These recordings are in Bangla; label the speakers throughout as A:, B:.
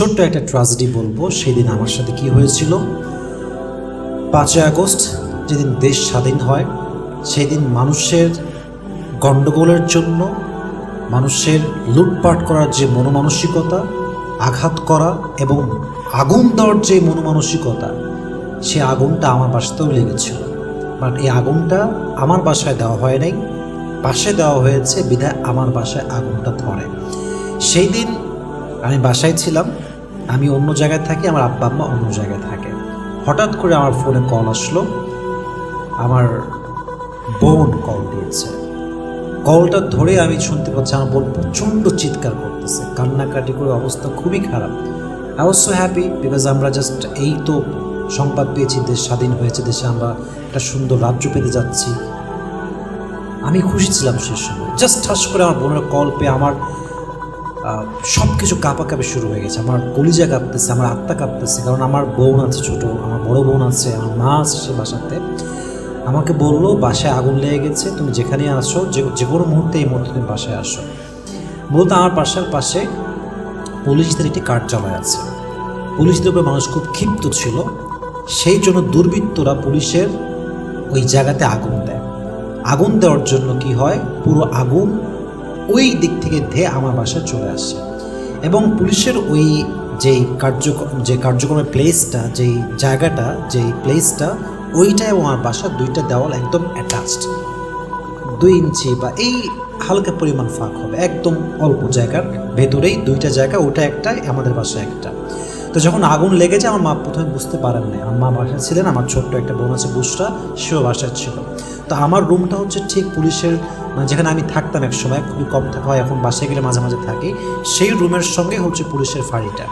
A: ছোট্ট একটা ট্রাজেডি বলব। সেদিন আমার সাথে কি হয়েছিল? পাঁচই আগস্ট যেদিন দেশ স্বাধীন হয় সেই দিন মানুষের গণ্ডগোলের জন্য, মানুষের লুটপাট করার যে মনোমানসিকতা, আঘাত করা এবং আগুন দেওয়ার যে মনোমানসিকতা, সে আগুনটা আমার বাসাতেও লেগেছিল। বাট এই আগুনটা আমার বাসায় দেওয়া হয় নাই। পাশে দেওয়া হয়েছে, বিধায় আমার বাসায় আগুনটা ধরে। সেই দিন আমি বাসায় ছিলাম। আমি অন্য জায়গায় থাকি, আমার আব্বা আম্মা অন্য জায়গায় থাকে। হঠাৎ করে আমার ফোনে কল আসলো। আমার বোন কল দিয়েছে। কলটা ধরে আমি শুনতে পাচ্ছি, আমার বোন প্রচণ্ড চিৎকার করতেছে। কান্নাকাটি করে অবস্থা খুবই খারাপ। I was so happy because আমরা জাস্ট এই তো সংবাদ পেয়েছি, দেশ স্বাধীন হয়েছে, দেশে আমরা একটা সুন্দর রাজ্য পেতে যাচ্ছি। আমি খুশি ছিলাম সে সময়। জাস্ট ঠাস করে আমার বোনের কল পেয়ে আমার সব কিছু কাঁপা কাঁপাকাঁপি শুরু হয়ে গেছে। আমার কলিজা কাঁপতেছে, আমার আত্মা কাঁপতেছে, কারণ আমার বোন আছে ছোট, আমার বড় বোন আছে, আমার মা আছে সে বাসাতে। আমাকে বলল, বাসায় আগুন লেগে গেছে, তুমি যেখানে আসো যে যে কোনো মুহূর্তে এই মুহূর্তে তুমি বাসায় আসো। বলতে আমার বাসার পাশে পুলিশদের একটি কার্যালয় আছে। পুলিশদের উপরে মানুষ খুব ক্ষিপ্ত ছিল। সেই জন্য দুর্বৃত্তরা পুলিশের ওই জায়গাতে আগুন দেয়। আগুন দেওয়ার জন্য কি হয়? পুরো আগুন ওই দিক থেকে ধেয়ে আমার বাসায় চলে আসে এবং পুলিশের ওই যেই কার্যক্রম যে কার্যক্রমের প্লেসটা যেই জায়গাটা, যেই প্লেসটা ওইটা এবং আমার বাসার দুইটা দেওয়াল একদম অ্যাটাচড দুই ইঞ্চি বা এই হালকা পরিমাণ ফাঁক হবে, একদম অল্প জায়গার ভেতরেই দুইটা জায়গা, ওটা একটা আমাদের বাসা একটা। তো যখন আগুন লেগেছে আমার মা প্রথমে বুঝতে পারেন না আমার মা বাসায় ছিলেন, আমার ছোট্ট একটা বোন আছে বুসরা, সেও বাসায় ছিল। তো আমার রুমটা হচ্ছে ঠিক পুলিশের যেখানে আমি থাকতাম এক সময়, খুবই কম থাকা হয়, এখন বাসায় গেলে মাঝে মাঝে থাকি, সেই রুমের সঙ্গে হচ্ছে পুলিশের ফাঁড়িটা।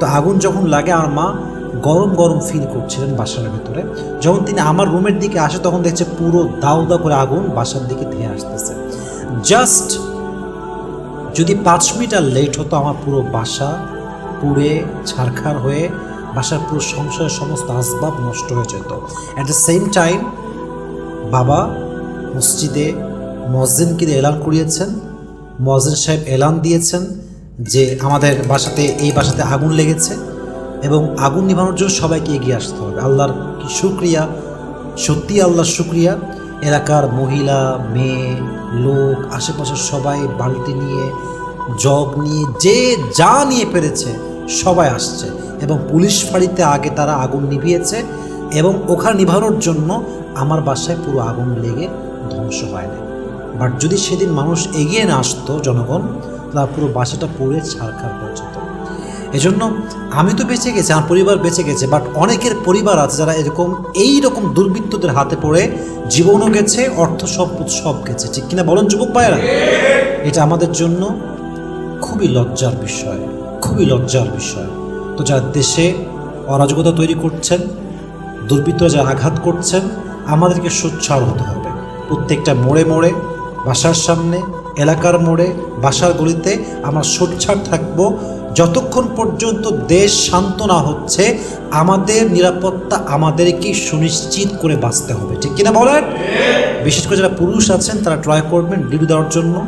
A: তো আগুন যখন লাগে, আমার মা গরম গরম ফিল করছিলেন বাসার ভেতরে। যখন তিনি আমার রুমের দিকে আসে, তখন দেখছে পুরো দাউ দাউ করে আগুন বাসার দিকে ধেয়ে আসতেছে। জাস্ট যদি পাঁচ মিনিট আর লেট হতো, আমার পুরো বাসা পুড়ে, ছারখার হয়ে, বাসার পুরো সংসারের সমস্ত আসবাব নষ্ট হয়ে যেত। অ্যাট দ্য সেম টাইম বাবা মসজিদে মসজিদকে এলান করিয়েছেন? মসজিদ সাহেব এলান দিয়েছেন যে আমাদের বাসাতে, এই বাসাতে আগুন লেগেছে এবং আগুন নিভানোর জন্য সবাইকে এগিয়ে আসতে হবে। আল্লাহর কি শুক্রিয়া? সত্যি আল্লাহর শুক্রিয়া। এলাকার মহিলা, মেয়ে, লোক, আশেপাশের সবাই বালতি নিয়ে, জগ নিয়ে, যে যা নিয়ে পেরেছে সবাই আসছে এবং পুলিশ ফাঁড়িতে আগে তারা আগুন নিভিয়েছে এবং ওখানে নিভানোর জন্য আমার বাসায় পুরো আগুন লেগে ধ্বংস হয় না বাট যদি সেদিন মানুষ এগিয়ে না আসতো জনগণ, তাহলে পুরো বাসাটা পুড়ে ছাড়খাড় হয়ে যেত। এজন্য আমি তো বেঁচে গেছি, আমার পরিবার বেঁচে গেছে, বাট অনেকের পরিবার আছে যারা এরকম এই রকম দুর্বৃত্তদের হাতে পড়ে জীবনও গেছে, অর্থ সম্পদ সব গেছে। ঠিক কিনা বলেন যুবক ভাইয়েরা? এটা আমাদের জন্য খুবই লজ্জার বিষয়, খুবই লজ্জার বিষয়। তো যারা দেশে অরাজকতা তৈরি করছেন, দুর্বৃত্তরা যারা আঘাত করছেন, আমাদেরকে সোচ্চার হতে হবে। প্রত্যেকটা মোড়ে মোড়ে বাসার সামনে, এলাকার মোড়ে, বাসার গলিতে আমরা সোচ্চার থাকব। যতক্ষণ পর্যন্ত দেশ শান্ত না হচ্ছে, আমাদের নিরাপত্তা আমাদেরকেই সুনিশ্চিত করে বাঁচতে হবে। ঠিক কিনা বলেন? বিশেষ করে যারা পুরুষ আছেন, তারা ট্রাই করবেন ডিউটি দেওয়ার জন্য।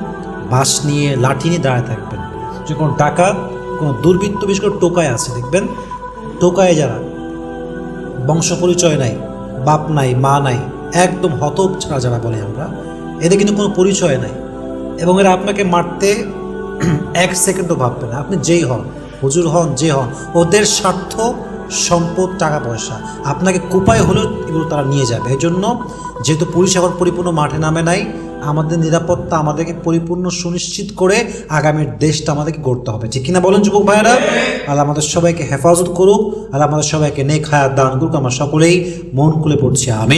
A: বাস নিয়ে, লাঠি নিয়ে দাঁড়ায় থাকবেন। যে কোনো ডাকাত, কোনো দুর্বৃত্ত, বিশেষ করে টোকায় আছে, দেখবেন? টোকায় যারা বংশ পরিচয় নাই, বাপ নাই, মা নাই, একদম হতপ ছাড়া যারা বলে আমরা এদের কিন্তু কোনো পরিচয় নাই। এবং এরা আপনাকে মারতে এক সেকেন্ডও ভাববে না। আপনি যেই হন, হুজুর হন, যে হন, ওদের স্বার্থ, সম্পদ, টাকা, পয়সা আপনাকে কোপায় হলেও এগুলো তারা নিয়ে যাবে। এই জন্য যেহেতু পুলিশ এখন পরিপূর্ণ মাঠে নামে নাই, আমাদের নিরাপত্তা আমাদেরকে পরিপূর্ণ সুনিশ্চিত করে আগামীর দেশটা আমাদেরকে গড়তে হবে। ঠিক কিনা বলেন যুবক ভাইয়েরা? আল্লাহ আমাদের সবাইকে হেফাজত করুক। আল্লাহ আমাদের সবাইকে নেক হায়াত দান করুক। আমরা সকলেই মন খুলে পড়ছি আমি